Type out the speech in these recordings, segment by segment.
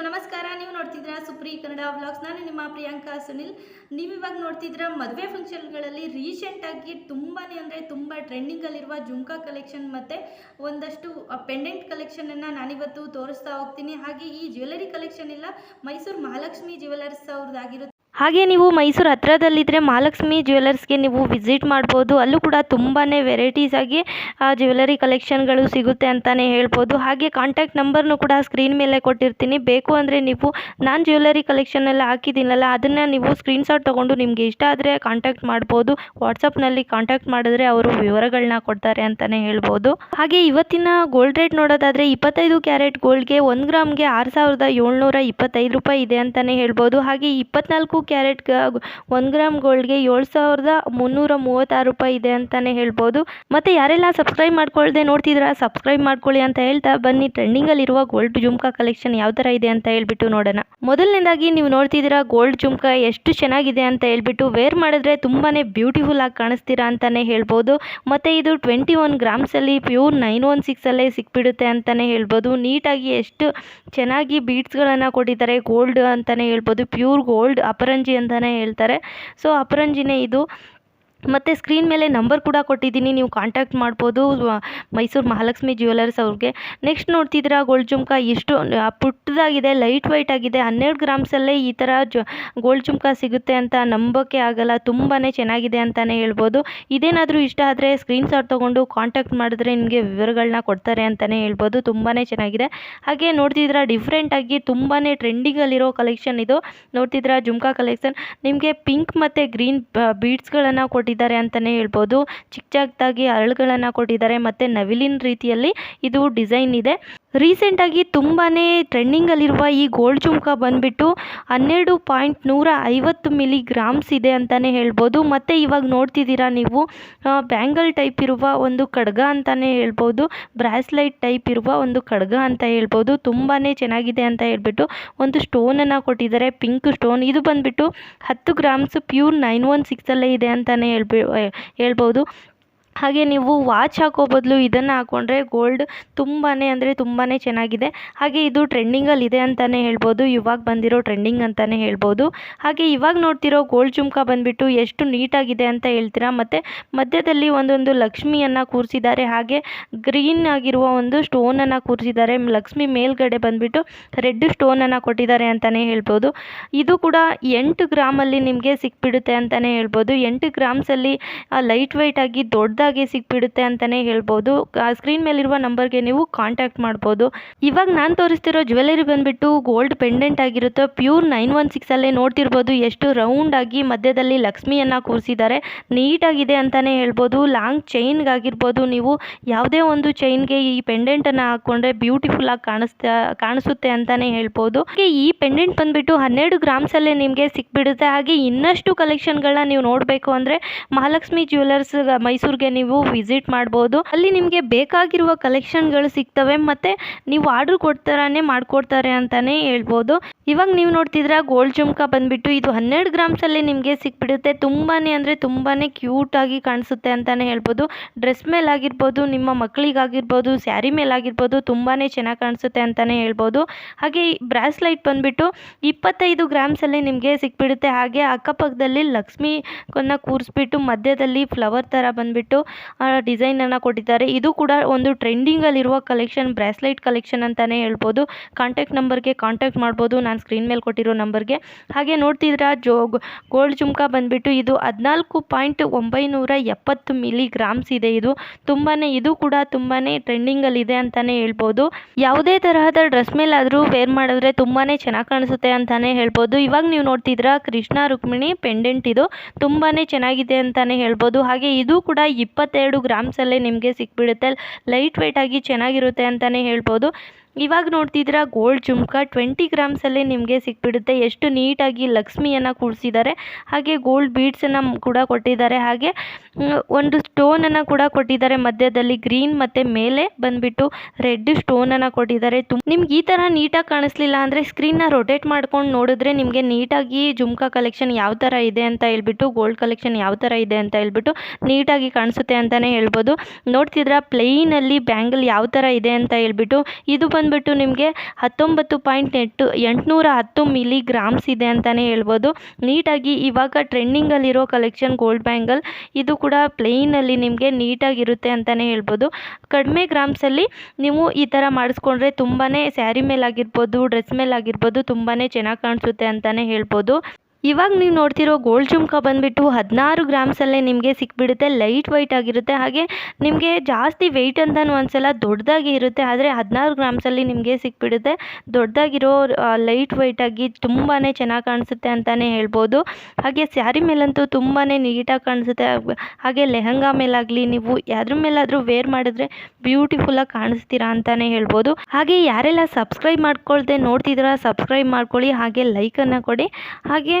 ಎಲ್ರಿಗೂ ನಮಸ್ಕಾರ. ನೀವು ನೋಡ್ತಿದ್ರ ಸುಪ್ರಿ ಕನ್ನಡ ವ್ಲಾಗ್ಸ್. ನಾನು ನಿಮ್ಮ ಪ್ರಿಯಾಂಕಾ ಸುನಿಲ್. ನೀವು ಇವಾಗ ನೋಡ್ತಿದ್ರ ಮದುವೆ ಫಂಕ್ಷನ್ಗಳಲ್ಲಿ ರೀಸೆಂಟಾಗಿ ತುಂಬಾ ಅಂದರೆ ತುಂಬ ಟ್ರೆಂಡಿಂಗಲ್ಲಿರುವ ಜುಮ್ಕಾ ಕಲೆಕ್ಷನ್ ಮತ್ತು ಒಂದಷ್ಟು ಪೆಂಡೆಂಟ್ ಕಲೆಕ್ಷನನ್ನು ನಾನಿವತ್ತು ತೋರಿಸ್ತಾ ಹೋಗ್ತೀನಿ. ಹಾಗೆ ಈ ಜ್ಯುವೆಲರಿ ಕಲೆಕ್ಷನ್ ಎಲ್ಲ ಮೈಸೂರು ಮಹಾಲಕ್ಷ್ಮಿ ಜ್ಯುವೆಲರ್ಸ್ ಅವ್ರದ್ದಾಗಿರುತ್ತೆ. ಹಾಗೆ ನೀವು ಮೈಸೂರು ಹತ್ತಿರದಲ್ಲಿದ್ದರೆ ಮಹಾಲಕ್ಷ್ಮಿ ಜ್ಯುವೆಲರ್ಸ್ಗೆ ನೀವು ವಿಸಿಟ್ ಮಾಡ್ಬೋದು. ಅಲ್ಲೂ ಕೂಡ ತುಂಬಾ ವೆರೈಟೀಸಾಗಿ ಜ್ಯುವೆಲರಿ ಕಲೆಕ್ಷನ್ಗಳು ಸಿಗುತ್ತೆ ಅಂತಲೇ ಹೇಳ್ಬೋದು. ಹಾಗೆ ಕಾಂಟ್ಯಾಕ್ಟ್ ನಂಬರ್ನು ಕೂಡ ಸ್ಕ್ರೀನ್ ಮೇಲೆ ಕೊಟ್ಟಿರ್ತೀನಿ. ಬೇಕು ಅಂದರೆ ನೀವು ನಾನು ಜ್ಯುವೆಲರಿ ಕಲೆಕ್ಷನ್ ಎಲ್ಲ ಹಾಕಿದ್ದೀನಲ್ಲ, ಅದನ್ನು ನೀವು ಸ್ಕ್ರೀನ್ಶಾಟ್ ತೊಗೊಂಡು ನಿಮಗೆ ಇಷ್ಟ ಆದರೆ ಕಾಂಟ್ಯಾಕ್ಟ್ ಮಾಡ್ಬೋದು. ವಾಟ್ಸಪ್ನಲ್ಲಿ ಕಾಂಟ್ಯಾಕ್ಟ್ ಮಾಡಿದ್ರೆ ಅವರು ವಿವರಗಳನ್ನ ಕೊಡ್ತಾರೆ ಅಂತಲೇ ಹೇಳ್ಬೋದು. ಹಾಗೆ ಇವತ್ತಿನ ಗೋಲ್ಡ್ ರೇಟ್ ನೋಡೋದಾದರೆ ಇಪ್ಪತ್ತೈದು ಕ್ಯಾರೆಟ್ ಗೋಲ್ಡ್ಗೆ ಒಂದು ಗ್ರಾಮ್ಗೆ ಆರು ಸಾವಿರದ ಏಳ್ನೂರ ಇಪ್ಪತ್ತೈದು ರೂಪಾಯಿ ಇದೆ ಅಂತಲೇ ಹೇಳ್ಬೋದು. ಹಾಗೆ ಇಪ್ಪತ್ನಾಲ್ಕು ಕ್ಯಾರೆಟ್ ಒಂದು ಗ್ರಾಮ್ ಗೋಲ್ಡ್ಗೆ ಏಳು ಸಾವಿರದ ಮುನ್ನೂರ ಮೂವತ್ತಾರು ರೂಪಾಯಿ ಇದೆ ಅಂತಲೇ ಹೇಳ್ಬೋದು. ಮತ್ತು ಯಾರೆಲ್ಲ ಸಬ್ಸ್ಕ್ರೈಬ್ ಮಾಡ್ಕೊಳ್ಳದೆ ನೋಡ್ತಿದ್ದೀರಾ ಸಬ್ಸ್ಕ್ರೈಬ್ ಮಾಡ್ಕೊಳ್ಳಿ ಅಂತ ಹೇಳ್ತಾ ಬನ್ನಿ. ಟ್ರೆಂಡಿಂಗಲ್ಲಿರುವ ಗೋಲ್ಡ್ ಜುಮ್ಕಾ ಕಲೆಕ್ಷನ್ ಯಾವ ಥರ ಇದೆ ಅಂತ ಹೇಳ್ಬಿಟ್ಟು ನೋಡೋಣ. ಮೊದಲನೇದಾಗಿ ನೀವು ನೋಡ್ತಿದ್ದೀರಾ, ಗೋಲ್ಡ್ ಜುಮ್ಕಾ ಎಷ್ಟು ಚೆನ್ನಾಗಿದೆ ಅಂತ ಹೇಳ್ಬಿಟ್ಟು ವೇರ್ ಮಾಡಿದ್ರೆ ತುಂಬಾ ಬ್ಯೂಟಿಫುಲ್ ಆಗಿ ಕಾಣಿಸ್ತೀರಾ ಅಂತಲೇ ಹೇಳ್ಬೋದು. ಮತ್ತು ಇದು ಟ್ವೆಂಟಿ ಒನ್ ಗ್ರಾಮ್ಸಲ್ಲಿ ಪ್ಯೂರ್ ನೈನ್ ಒನ್ ಸಿಕ್ಸಲ್ಲೇ ಸಿಕ್ಬಿಡುತ್ತೆ ಅಂತಲೇ ಹೇಳ್ಬೋದು. ನೀಟಾಗಿ ಎಷ್ಟು ಚೆನ್ನಾಗಿ ಬೀಡ್ಸ್ಗಳನ್ನು ಕೊಟ್ಟಿದ್ದಾರೆ ಗೋಲ್ಡ್ ಅಂತಲೇ ಹೇಳ್ಬೋದು. ಪ್ಯೂರ್ ಗೋಲ್ಡ್ ಅಪರಂಜಿ ಅಂತಲೇ ಹೇಳ್ತಾರೆ. ಸೊ ಅಪರಂಜಿನೇ ಇದು. ಮತ್ತು ಸ್ಕ್ರೀನ್ ಮೇಲೆ ನಂಬರ್ ಕೂಡ ಕೊಟ್ಟಿದ್ದೀನಿ, ನೀವು ಕಾಂಟ್ಯಾಕ್ಟ್ ಮಾಡ್ಬೋದು. ಮೈಸೂರು ಮಹಾಲಕ್ಷ್ಮಿ ಜ್ಯುವೆಲರ್ಸ್ ಅವ್ರಿಗೆ. ನೆಕ್ಸ್ಟ್ ನೋಡ್ತಿದ್ದೀರಾ ಗೋಲ್ಡ್ ಜುಮ್ಕಾ ಎಷ್ಟು ಪುಟ್ಟದಾಗಿದೆ ಲೈಟ್ ವೈಟ್ ಆಗಿದೆ. ಹನ್ನೆರಡು ಗ್ರಾಮ್ಸಲ್ಲೇ ಈ ಥರ ಜ ಗೋಲ್ಡ್ ಜುಮ್ಕಾ ಸಿಗುತ್ತೆ ಅಂತ ನಂಬೋಕ್ಕೆ ಆಗಲ್ಲ. ತುಂಬಾ ಚೆನ್ನಾಗಿದೆ ಅಂತಲೇ ಹೇಳ್ಬೋದು. ಇದೇನಾದರೂ ಇಷ್ಟ ಆದರೆ ಸ್ಕ್ರೀನ್ಶಾಟ್ ತೊಗೊಂಡು ಕಾಂಟ್ಯಾಕ್ಟ್ ಮಾಡಿದ್ರೆ ನಿಮಗೆ ವಿವರಗಳನ್ನ ಕೊಡ್ತಾರೆ ಅಂತಲೇ ಹೇಳ್ಬೋದು. ತುಂಬಾ ಚೆನ್ನಾಗಿದೆ. ಹಾಗೆ ನೋಡ್ತಿದ್ದೀರಾ ಡಿಫ್ರೆಂಟಾಗಿ ತುಂಬಾ ಟ್ರೆಂಡಿಂಗಲ್ಲಿರೋ ಕಲೆಕ್ಷನ್ ಇದು. ನೋಡ್ತಿದ್ದೀರಾ, ಜುಮ್ಕಾ ಕಲೆಕ್ಷನ್ ನಿಮಗೆ ಪಿಂಕ್ ಮತ್ತು ಗ್ರೀನ್ ಬೀಡ್ಸ್ಗಳನ್ನು ಕೊಟ್ಟಿದ್ದಾರೆ ಅಂತಲೇ ಹೇಳ್ಬೋದು. ಚಿಕ್ಕ ಚಿಕ್ಕದಾಗಿ ಅರಳುಗಳನ್ನು ಕೊಟ್ಟಿದ್ದಾರೆ. ಮತ್ತು ನವಿಲಿನ ರೀತಿಯಲ್ಲಿ ಇದು ಡಿಸೈನ್ ಇದೆ. ರೀಸೆಂಟಾಗಿ ತುಂಬಾ ಟ್ರೆಂಡಿಂಗಲ್ಲಿರುವ ಈ ಗೋಲ್ಡ್ ಜುಮ್ಕಾ ಬಂದುಬಿಟ್ಟು ಹನ್ನೆರಡು ಪಾಯಿಂಟ್ ನೂರ ಐವತ್ತು ಮಿಲಿ ಗ್ರಾಮ್ಸ್ ಇದೆ ಅಂತಲೇ ಹೇಳ್ಬೋದು. ಮತ್ತು ಇವಾಗ ನೋಡ್ತಿದ್ದೀರಾ ನೀವು ಬ್ಯಾಂಗಲ್ ಟೈಪ್ ಇರುವ ಒಂದು ಖಡ್ಗ ಅಂತಲೇ ಹೇಳ್ಬೋದು. ಬ್ರಾಸ್ಲೈಟ್ ಟೈಪ್ ಇರುವ ಒಂದು ಖಡ್ಗ ಅಂತ ಹೇಳ್ಬೋದು. ತುಂಬಾ ಚೆನ್ನಾಗಿದೆ ಅಂತ ಹೇಳ್ಬಿಟ್ಟು ಒಂದು ಸ್ಟೋನನ್ನು ಕೊಟ್ಟಿದ್ದಾರೆ. Pink stone. ಇದು ಬಂದುಬಿಟ್ಟು ಹತ್ತು ಗ್ರಾಮ್ಸ್ ಪ್ಯೂರ್ ನೈನ್ ಒನ್ ಸಿಕ್ಸಲ್ಲೇ ಇದೆ ಅಂತಲೇ ಹೇಳ್ಬಿ, ಹೇಳ್ಬೋದು. ಹಾಗೆ ನೀವು ವಾಚ್ ಹಾಕೋ ಬದಲು ಇದನ್ನು ಹಾಕ್ಕೊಂಡ್ರೆ ಗೋಲ್ಡ್ ತುಂಬಾ ಅಂದರೆ ತುಂಬಾ ಚೆನ್ನಾಗಿದೆ. ಹಾಗೆ ಇದು ಟ್ರೆಂಡಿಂಗಲ್ಲಿದೆ ಅಂತಲೇ ಹೇಳ್ಬೋದು, ಇವಾಗ ಬಂದಿರೋ ಟ್ರೆಂಡಿಂಗ್ ಅಂತಲೇ ಹೇಳ್ಬೋದು. ಹಾಗೆ ಇವಾಗ ನೋಡ್ತಿರೋ ಗೋಲ್ಡ್ ಜುಮ್ಕಾ ಬಂದುಬಿಟ್ಟು ಎಷ್ಟು ನೀಟಾಗಿದೆ ಅಂತ ಹೇಳ್ತೀರಾ? ಮತ್ತು ಮಧ್ಯದಲ್ಲಿ ಒಂದೊಂದು ಲಕ್ಷ್ಮಿಯನ್ನು ಕೂರಿಸಿದ್ದಾರೆ, ಹಾಗೆ ಗ್ರೀನ್ ಆಗಿರುವ ಒಂದು ಸ್ಟೋನನ್ನು ಕೂರಿಸಿದ್ದಾರೆ. ಲಕ್ಷ್ಮಿ ಮೇಲ್ಗಡೆ ಬಂದುಬಿಟ್ಟು ರೆಡ್ ಸ್ಟೋನನ್ನು ಕೊಟ್ಟಿದ್ದಾರೆ ಅಂತಲೇ ಹೇಳ್ಬೋದು. ಇದು ಕೂಡ ಎಂಟು ಗ್ರಾಮಲ್ಲಿ ನಿಮಗೆ ಸಿಕ್ಬಿಡುತ್ತೆ ಅಂತಲೇ ಹೇಳ್ಬೋದು. ಎಂಟು ಗ್ರಾಮ್ಸಲ್ಲಿ ಲೈಟ್ ವೆಯ್ಟ್ ಆಗಿ ದೊಡ್ಡದಾಗಿ ಸಿಕ್ಬಿಡುತ್ತೆ ಅಂತಲೇ ಹೇಳ್ಬೋದು. ಸ್ಕ್ರೀನ್ ಮೇಲಿರುವ ನಂಬರ್ಗೆ ನೀವು ಕಾಂಟ್ಯಾಕ್ಟ್ ಮಾಡ್ಬೋದು. ಇವಾಗ ನಾನು ತೋರಿಸ್ತಿರೋ ಜ್ಯುವೆಲರಿ ಬಂದುಬಿಟ್ಟು ಗೋಲ್ಡ್ ಪೆಂಡೆಂಟ್ ಆಗಿರುತ್ತೆ ಪ್ಯೂರ್ ನೈನ್ ಒನ್ ಸಿಕ್ಸಲ್ಲೇ ನೋಡ್ತಿರ್ಬೋದು. ಎಷ್ಟು ರೌಂಡ್ ಆಗಿ ಮಧ್ಯದಲ್ಲಿ ಲಕ್ಷ್ಮಿಯನ್ನು ಕೂರಿಸಿದ್ದಾರೆ. ನೀಟಾಗಿದೆ ಅಂತಲೇ ಹೇಳ್ಬೋದು. ಲಾಂಗ್ ಚೈನ್ಗಾಗಿರ್ಬೋದು ನೀವು ಯಾವುದೇ ಒಂದು ಚೈನ್ಗೆ ಈ ಪೆಂಡೆಂಟನ್ನು ಹಾಕ್ಕೊಂಡ್ರೆ ಬ್ಯೂಟಿಫುಲ್ ಆಗಿ ಕಾಣಿಸ್ತಾ, ಕಾಣಿಸುತ್ತೆ ಅಂತಲೇ ಹೇಳ್ಬೋದು. ಈ ಪೆಂಡೆಂಟ್ ಬಂದುಬಿಟ್ಟು ಹನ್ನೆರಡು ಗ್ರಾಮ್ಸಲ್ಲೇ ನಿಮಗೆ ಸಿಕ್ಬಿಡುತ್ತೆ. ಹಾಗೆ ಇನ್ನಷ್ಟು ಕಲೆಕ್ಷನ್ಗಳನ್ನ ನೀವು ನೋಡಬೇಕು ಅಂದರೆ ಮಹಾಲಕ್ಷ್ಮಿ ಜ್ಯುವೆಲರ್ಸ್ ಮೈಸೂರಿಗೆ ನೀವು ವಿಸಿಟ್ ಮಾಡ್ಬೋದು. ಅಲ್ಲಿ ನಿಮಗೆ ಬೇಕಾಗಿರುವ ಕಲೆಕ್ಷನ್ಗಳು ಸಿಗ್ತವೆ ಮತ್ತು ನೀವು ಆರ್ಡ್ರ್ ಕೊಡ್ತಾರನೇ ಮಾಡಿಕೊಡ್ತಾರೆ ಅಂತಲೇ ಹೇಳ್ಬೋದು. ಇವಾಗ ನೀವು ನೋಡ್ತಿದ್ರೆ ಗೋಲ್ಡ್ ಜುಮ್ಕಾ ಬಂದುಬಿಟ್ಟು ಇದು ಹನ್ನೆರಡು ಗ್ರಾಮ್ಸಲ್ಲಿ ನಿಮಗೆ ಸಿಕ್ಬಿಡುತ್ತೆ. ತುಂಬಾ ಅಂದರೆ ತುಂಬಾ ಕ್ಯೂಟಾಗಿ ಕಾಣಿಸುತ್ತೆ ಅಂತಲೇ ಹೇಳ್ಬೋದು. ಡ್ರೆಸ್ ಮೇಲಾಗಿರ್ಬೋದು, ನಿಮ್ಮ ಮಕ್ಕಳಿಗಾಗಿರ್ಬೋದು ಸ್ಯಾರಿ ಮೇಲಾಗಿರ್ಬೋದು ತುಂಬಾ ಚೆನ್ನಾಗಿ ಕಾಣಿಸುತ್ತೆ ಅಂತಲೇ ಹೇಳ್ಬೋದು. ಹಾಗೆ ಬ್ರಾಸ್ಲೈಟ್ ಬಂದುಬಿಟ್ಟು ಇಪ್ಪತ್ತೈದು ಗ್ರಾಮ್ಸಲ್ಲಿ ನಿಮಗೆ ಸಿಕ್ಬಿಡುತ್ತೆ. ಹಾಗೆ ಅಕ್ಕಪಕ್ಕದಲ್ಲಿ ಲಕ್ಷ್ಮಿ ಕನ್ನ ಕೂರಿಸ್ಬಿಟ್ಟು ಮಧ್ಯದಲ್ಲಿ ಫ್ಲವರ್ ಥರ ಬಂದುಬಿಟ್ಟು ಡಿಸೈನನ್ನು ಕೊಟ್ಟಿದ್ದಾರೆ. ಇದು ಕೂಡ ಒಂದು ಟ್ರೆಂಡಿಂಗಲ್ಲಿರುವ ಕಲೆಕ್ಷನ್ ಬ್ರಾಸ್ಲೈಟ್ ಕಲೆಕ್ಷನ್ ಅಂತಲೇ ಹೇಳ್ಬೋದು. ಕಾಂಟ್ಯಾಕ್ಟ್ ನಂಬರ್ಗೆ ಕಾಂಟ್ಯಾಕ್ಟ್ ಮಾಡ್ಬೋದು. ನಾನು ಸ್ಕ್ರೀನ್ ಮೇಲೆ ಕೊಟ್ಟಿರೋ ನಂಬರ್ಗೆ ಹಾಗೆ ನೋಡ್ತಿದ್ರೆ ಜೋ, ಗೋಲ್ಡ್ ಜುಮ್ಕಾ ಬಂದುಬಿಟ್ಟು ಇದು ಹದಿನಾಲ್ಕು ಪಾಯಿಂಟ್ ಒಂಬೈನೂರ ಎಪ್ಪತ್ತು ಮಿಲಿ ಗ್ರಾಮ್ಸ್ ಇದೆ ಇದು. ತುಂಬಾ ಇದು ಕೂಡ ತುಂಬಾ ಟ್ರೆಂಡಿಂಗಲ್ಲಿದೆ ಅಂತಲೇ ಹೇಳ್ಬೋದು. ಯಾವುದೇ ತರಹದ ಡ್ರೆಸ್ ಮೇಲಾದರೂ ವೇರ್ ಮಾಡಿದ್ರೆ ತುಂಬಾ ಚೆನ್ನಾಗಿ ಕಾಣಿಸುತ್ತೆ ಅಂತಲೇ ಹೇಳ್ಬೋದು. ಇವಾಗ ನೀವು ನೋಡ್ತಿದ್ರ ಕೃಷ್ಣ ರುಕ್ಮಿಣಿ ಪೆಂಡೆಂಟ್ ಇದು. ತುಂಬಾ ಚೆನ್ನಾಗಿದೆ ಅಂತಲೇ ಹೇಳ್ಬೋದು. ಹಾಗೆ ಇದು ಕೂಡ ಇಪ್ಪತ್ತೆರಡು ಗ್ರಾಮ್ಸಲ್ಲೇ ನಿಮಗೆ ಸಿಕ್ಬಿಡುತ್ತೆ. ಲೈಟ್ ವೆಯ್ಟಾಗಿ ಚೆನ್ನಾಗಿರುತ್ತೆ ಅಂತಲೇ ಹೇಳ್ಬೋದು. ಇವಾಗ ನೋಡ್ತಿದ್ದೀರಾ ಗೋಲ್ಡ್ ಜುಮ್ಕಾ ಟ್ವೆಂಟಿ ಗ್ರಾಮ್ಸಲ್ಲೇ ನಿಮಗೆ ಸಿಕ್ಬಿಡುತ್ತೆ. ಎಷ್ಟು ನೀಟಾಗಿ ಲಕ್ಷ್ಮಿಯನ್ನು ಕೂಡಿಸಿದ್ದಾರೆ. ಹಾಗೆ ಗೋಲ್ಡ್ ಬೀಡ್ಸನ್ನು ಕೂಡ ಕೊಟ್ಟಿದ್ದಾರೆ. ಹಾಗೆ ಒಂದು ಸ್ಟೋನನ್ನು ಕೂಡ ಕೊಟ್ಟಿದ್ದಾರೆ. ಮಧ್ಯದಲ್ಲಿ ಗ್ರೀನ್ ಮತ್ತು ಮೇಲೆ ಬಂದುಬಿಟ್ಟು ರೆಡ್ ಸ್ಟೋನನ್ನು ಕೊಟ್ಟಿದ್ದಾರೆ. ತುಂಬ ನಿಮ್ಗೆ ಈ ಥರ ನೀಟಾಗಿ ಕಾಣಿಸ್ಲಿಲ್ಲ ಅಂದರೆ ಸ್ಕ್ರೀನ್ನ ರೊಟೇಟ್ ಮಾಡ್ಕೊಂಡು ನೋಡಿದ್ರೆ ನಿಮಗೆ ನೀಟಾಗಿ ಜುಮ್ಕಾ ಕಲೆಕ್ಷನ್ ಯಾವ ಥರ ಇದೆ ಅಂತ ಹೇಳ್ಬಿಟ್ಟು, ಗೋಲ್ಡ್ ಕಲೆಕ್ಷನ್ ಯಾವ ಥರ ಇದೆ ಅಂತ ಹೇಳ್ಬಿಟ್ಟು ನೀಟಾಗಿ ಕಾಣಿಸುತ್ತೆ ಅಂತಲೇ ಹೇಳ್ಬೋದು. ನೋಡ್ತಿದ್ರ ಪ್ಲೈನಲ್ಲಿ ಬ್ಯಾಂಗಲ್ ಯಾವ ಥರ ಇದೆ ಅಂತ ಹೇಳ್ಬಿಟ್ಟು, ಇದು ಬಂದ್ಬಿಟ್ಟು ಬಂದುಬಿಟ್ಟು ನಿಮಗೆ ಹತ್ತೊಂಬತ್ತು ಪಾಯಿಂಟ್ ಎಂಟು, ಎಂಟುನೂರ ಹತ್ತು ಮಿಲಿ ಗ್ರಾಮ್ಸ್ ಇದೆ ಅಂತಲೇ ಹೇಳ್ಬೋದು. ನೀಟಾಗಿ ಇವಾಗ ಟ್ರೆಂಡಿಂಗಲ್ಲಿರೋ ಕಲೆಕ್ಷನ್ ಗೋಲ್ಡ್ ಬ್ಯಾಂಗಲ್, ಇದು ಕೂಡ ಪ್ಲೇನಲ್ಲಿ ನಿಮಗೆ ನೀಟಾಗಿರುತ್ತೆ ಅಂತಲೇ ಹೇಳ್ಬೋದು. ಕಡಿಮೆ ಗ್ರಾಮ್ಸಲ್ಲಿ ನೀವು ಈ ಥರ ಮಾಡಿಸ್ಕೊಂಡ್ರೆ ತುಂಬಾ ಸ್ಯಾರಿ ಮೇಲಾಗಿರ್ಬೋದು, ಡ್ರೆಸ್ ಮೇಲಾಗಿರ್ಬೋದು ತುಂಬಾ ಚೆನ್ನಾಗಿ ಕಾಣಿಸುತ್ತೆ ಅಂತಲೇ ಹೇಳ್ಬೋದು. ಇವಾಗ ನೀವು ನೋಡ್ತಿರೋ ಗೋಲ್ಡ್ ಜುಮ್ಕ ಬಂದುಬಿಟ್ಟು ಹದಿನಾರು ಗ್ರಾಮ್ಸಲ್ಲೇ ನಿಮಗೆ ಸಿಕ್ಬಿಡುತ್ತೆ. ಲೈಟ್ ವೈಟ್ ಆಗಿರುತ್ತೆ. ಹಾಗೆ ನಿಮಗೆ ಜಾಸ್ತಿ ವೆಯ್ಟ್ ಅಂತಲೂ ಒಂದ್ಸಲ ದೊಡ್ಡದಾಗಿ ಇರುತ್ತೆ. ಆದರೆ ಹದಿನಾರು ಗ್ರಾಮ್ಸಲ್ಲಿ ನಿಮಗೆ ಸಿಕ್ಬಿಡುತ್ತೆ. ದೊಡ್ಡದಾಗಿರೋ ಲೈಟ್ ವೈಟಾಗಿ ತುಂಬಾ ಚೆನ್ನಾಗಿ ಕಾಣಿಸುತ್ತೆ ಅಂತಲೇ ಹೇಳ್ಬೋದು. ಹಾಗೆ ಸ್ಯಾರಿ ಮೇಲಂತೂ ತುಂಬಾ ನೀಟಾಗಿ ಕಾಣಿಸುತ್ತೆ. ಹಾಗೆ ಲೆಹಂಗಾ ಮೇಲಾಗಲಿ, ನೀವು ಯಾರ ಮೇಲಾದರೂ ವೇರ್ ಮಾಡಿದ್ರೆ ಬ್ಯೂಟಿಫುಲ್ಲಾಗಿ ಕಾಣಿಸ್ತೀರಾ ಅಂತಲೇ ಹೇಳ್ಬೋದು. ಹಾಗೆ ಯಾರೆಲ್ಲ ಸಬ್ಸ್ಕ್ರೈಬ್ ಮಾಡ್ಕೊಳ್ದೆ ನೋಡ್ತಿದ್ದೀರಾ ಸಬ್ಸ್ಕ್ರೈಬ್ ಮಾಡ್ಕೊಳ್ಳಿ. ಹಾಗೆ ಲೈಕನ್ನು ಕೊಡಿ. ಹಾಗೆ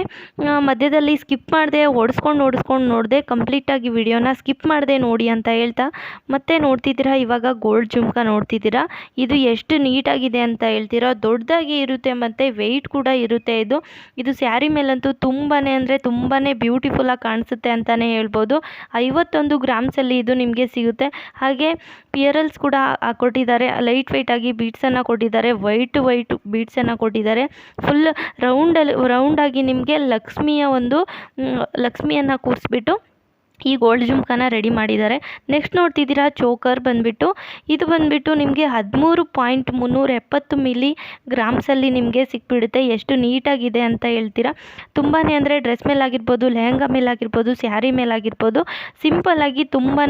ಮಧ್ಯದಲ್ಲಿ ಸ್ಕಿಪ್ ಮಾಡಿದೆ, ಓಡಿಸ್ಕೊಂಡು ಓಡಿಸ್ಕೊಂಡು ನೋಡಿದೆ ಕಂಪ್ಲೀಟಾಗಿ ವಿಡಿಯೋನ ಸ್ಕಿಪ್ ಮಾಡಿದೆ ನೋಡಿ ಅಂತ ಹೇಳ್ತಾ, ಮತ್ತೆ ನೋಡ್ತಿದ್ದೀರಾ, ಇವಾಗ ಗೋಲ್ಡ್ ಜುಮ್ಕ ನೋಡ್ತಿದ್ದೀರಾ, ಇದು ಎಷ್ಟು ನೀಟಾಗಿದೆ ಅಂತ ಹೇಳ್ತೀರಾ, ದೊಡ್ಡದಾಗಿ ಇರುತ್ತೆ ಮತ್ತು ವೆಯ್ಟ್ ಕೂಡ ಇರುತ್ತೆ ಇದು. ಇದು ಸ್ಯಾರಿ ಮೇಲಂತೂ ತುಂಬಾ ಅಂದರೆ ತುಂಬಾ ಬ್ಯೂಟಿಫುಲ್ಲಾಗಿ ಕಾಣಿಸುತ್ತೆ ಅಂತಲೇ ಹೇಳ್ಬೋದು. ಐವತ್ತೊಂದು ಗ್ರಾಮ್ಸಲ್ಲಿ ಇದು ನಿಮಗೆ ಸಿಗುತ್ತೆ. ಹಾಗೆ ಪಿಯರಲ್ಸ್ ಕೂಡ ಕೊಟ್ಟಿದ್ದಾರೆ. ಲೈಟ್ ವೆಯ್ಟಾಗಿ ಬೀಡ್ಸನ್ನು ಕೊಟ್ಟಿದ್ದಾರೆ. ವೈಟ್ ವೈಟ್ ಬೀಡ್ಸನ್ನು ಕೊಟ್ಟಿದ್ದಾರೆ. ಫುಲ್ ರೌಂಡಲ್ಲಿ ರೌಂಡಾಗಿ ನಿಮಗೆ ಲಕ್ಷ್ಮಿಯ ಒಂದು ಲಕ್ಷ್ಮಿಯನ್ನು ಕೂರಿಸ್ಬಿಟ್ಟು ಈ ಗೋಲ್ಡ್ ಜುಮ್ಕಾನ ರೆಡಿ ಮಾಡಿದ್ದಾರೆ. ನೆಕ್ಸ್ಟ್ ನೋಡ್ತಿದ್ದೀರಾ ಚೋಕರ್ ಬಂದುಬಿಟ್ಟು. ಇದು ಬಂದುಬಿಟ್ಟು ನಿಮಗೆ ಹದಿಮೂರು ಪಾಯಿಂಟ್ ಮುನ್ನೂರ ಎಪ್ಪತ್ತು ಮಿಲಿ ಗ್ರಾಮ್ಸಲ್ಲಿ ನಿಮಗೆ ಸಿಕ್ಬಿಡುತ್ತೆ. ಎಷ್ಟು ನೀಟಾಗಿದೆ ಅಂತ ಹೇಳ್ತೀರಾ? ತುಂಬಾ ಅಂದರೆ ಡ್ರೆಸ್ ಮೇಲಾಗಿರ್ಬೋದು ಲೆಹಂಗಾ ಮೇಲಾಗಿರ್ಬೋದು ಸ್ಯಾರಿ ಮೇಲಾಗಿರ್ಬೋದು ಸಿಂಪಲ್ಲಾಗಿ ತುಂಬಾ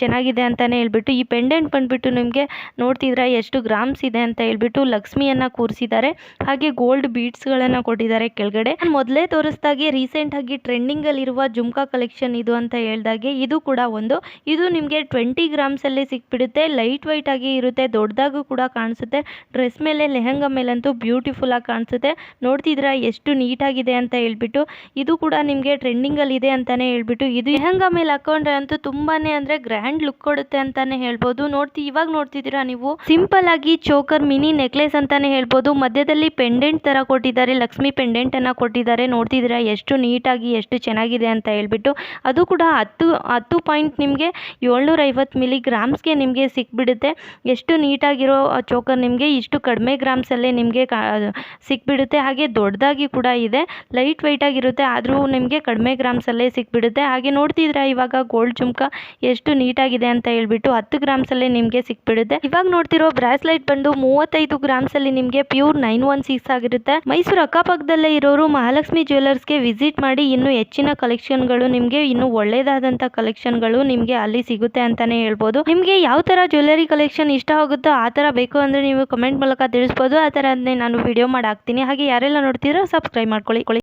ಚೆನ್ನಾಗಿದೆ ಅಂತಲೇ ಹೇಳ್ಬಿಟ್ಟು, ಈ ಪೆಂಡೆಂಟ್ ಬಂದುಬಿಟ್ಟು ನಿಮಗೆ ನೋಡ್ತಿದ್ದೀರಾ, ಎಷ್ಟು ಗ್ರಾಮ್ಸ್ ಇದೆ ಅಂತ ಹೇಳ್ಬಿಟ್ಟು ಲಕ್ಷ್ಮಿಯನ್ನು ಕೂರಿಸಿದ್ದಾರೆ. ಹಾಗೆ ಗೋಲ್ಡ್ ಬೀಡ್ಸ್ಗಳನ್ನು ಕೊಟ್ಟಿದ್ದಾರೆ ಕೆಳಗಡೆ. ಮೊದಲೇ ತೋರಿಸ್ದಾಗೆ ರೀಸೆಂಟಾಗಿ ಟ್ರೆಂಡಿಂಗಲ್ಲಿರುವ ಜುಮ್ಕಾ ಕಲೆಕ್ಷನ್ ಇದು ಅಂತ ಹೇಳ್ದಾಗೆ ಇದು ಕೂಡ ಒಂದು. ಇದು ನಿಮಗೆ ಟ್ವೆಂಟಿ ಗ್ರಾಮ್ಸಲ್ಲಿ ಸಿಕ್ಬಿಡುತ್ತೆ. ಲೈಟ್ ವೈಟ್ ಆಗಿ ಇರುತ್ತೆ. ದೊಡ್ಡದಾಗೂ ಕೂಡ ಕಾಣಿಸುತ್ತೆ. ಡ್ರೆಸ್ ಮೇಲೆ, ಲೆಹಂಗಾ ಮೇಲಂತೂ ಬ್ಯೂಟಿಫುಲ್ಲಾಗಿ ಕಾಣಿಸುತ್ತೆ. ನೋಡ್ತಿದ್ರ ಎಷ್ಟು ನೀಟಾಗಿದೆ ಅಂತ ಹೇಳ್ಬಿಟ್ಟು. ಇದು ಕೂಡ ನಿಮಗೆ ಟ್ರೆಂಡಿಂಗಲ್ಲಿದೆ ಅಂತಲೇ ಹೇಳ್ಬಿಟ್ಟು. ಇದು ಲೆಹಂಗಾ ಮೇಲೆ ಹಾಕೊಂಡ್ರೆ ಅಂತೂ ತುಂಬಾ ಅಂದರೆ ಗ್ರ್ಯಾಂಡ್ ಲುಕ್ ಕೊಡುತ್ತೆ ಅಂತಲೇ ಹೇಳ್ಬೋದು. ನೋಡ್ತಿ, ಇವಾಗ ನೋಡ್ತಿದ್ದೀರಾ ನೀವು? ಸಿಂಪಲ್ ಆಗಿ ಚೋಕರ್ ಮಿನಿ ನೆಕ್ಲೆಸ್ ಅಂತಲೇ ಹೇಳ್ಬೋದು. ಮಧ್ಯದಲ್ಲಿ ಪೆಂಡೆಂಟ್ ಥರ ಕೊಟ್ಟಿದ್ದಾರೆ. ಲಕ್ಷ್ಮಿ ಪೆಂಡೆಂಟನ್ನು ಕೊಟ್ಟಿದ್ದಾರೆ. ನೋಡ್ತಿದ್ದೀರಾ ಎಷ್ಟು ನೀಟಾಗಿ, ಎಷ್ಟು ಚೆನ್ನಾಗಿದೆ ಅಂತ ಹೇಳ್ಬಿಟ್ಟು. ಅದು ಕೂಡ ಹತ್ತು ಹತ್ತು ಪಾಯಿಂಟ್ ನಿಮಗೆ ಏಳ್ನೂರ ಐವತ್ತು ಮಿಲಿ ಗ್ರಾಮ್ಸ್ಗೆ ನಿಮಗೆ ಸಿಕ್ಬಿಡುತ್ತೆ. ಎಷ್ಟು ನೀಟಾಗಿರೋ ಚೋಕರ್ ನಿಮಗೆ, ಇಷ್ಟು ಕಡಿಮೆ ಗ್ರಾಮ್ಸಲ್ಲೇ ನಿಮಗೆ ಕಾ ಸಿಕ್ಬಿಡುತ್ತೆ. ಹಾಗೆ ದೊಡ್ಡದಾಗಿ ಕೂಡ ಇದೆ. ಲೈಟ್ ವೆಯ್ಟಾಗಿರುತ್ತೆ ಆದರೂ ನಿಮಗೆ ಕಡಿಮೆ ಗ್ರಾಮ್ಸಲ್ಲೇ ಸಿಕ್ಬಿಡುತ್ತೆ. ಹಾಗೆ ನೋಡ್ತಿದ್ರೆ ಇವಾಗ ಗೋಲ್ಡ್ ಜುಮ್ಕಾ ಎಷ್ಟು ನೀಟಾಗಿದೆ ಅಂತ ಹೇಳ್ಬಿಟ್ಟು ಹತ್ತು ಗ್ರಾಮ್ಸಲ್ಲೇ ನಿಮಗೆ ಸಿಕ್ಬಿಡುತ್ತೆ. ಇವಾಗ ನೋಡ್ತಿರೋ ಬ್ರಾಸ್ಲೈಟ್ ಬಂದು ಮೂವತ್ತೈದು ಗ್ರಾಮ್ಸಲ್ಲಿ ನಿಮಗೆ ಪ್ಯೂರ್ ನೈನ್ ಒನ್ ಸಿಕ್ಸ್ ಆಗಿರುತ್ತೆ. ಮೈಸೂರು ಅಕ್ಕಪಕ್ಕದಲ್ಲೇ ಇರೋರು ಮಹಾಲಕ್ಷ್ಮಿ ಜ್ಯುವೆಲರ್ಸ್ಗೆ ವಿಸಿಟ್ ಮಾಡಿ ಇನ್ನೂ ಹೆಚ್ಚಿನ ಕಲೆಕ್ಷನ್ಗಳು ನಿಮಗೆ ಇನ್ನೂ ಒಳ್ಳೆಯದಾದಂಥ ಕಲೆಕ್ಷನ್ಗಳು ನಿಮಗೆ ಅಲ್ಲಿ ಸಿಗುತ್ತೆ ಅಂತಾನೆ ಹೇಳ್ಬೋದು. ನಿಮಗೆ ಯಾವ ತರ ಜ್ಯುವೆಲ್ಲರಿ ಕಲೆಕ್ಷನ್ ಇಷ್ಟ ಆಗುತ್ತೋ ಆ ತರ ಬೇಕು ಅಂದ್ರೆ ನೀವು ಕಮೆಂಟ್ ಮೂಲಕ ತಿಳಿಸ್ಬೋದು. ಆ ಥರನೇ ನಾನು ವಿಡಿಯೋ ಮಾಡಿ ಹಾಕ್ತೀನಿ. ಹಾಗೆ ಯಾರೆಲ್ಲ ನೋಡ್ತೀರೋ ಸಬ್ಸ್ಕ್ರೈಬ್ ಮಾಡ್ಕೊಳ್ಳಿ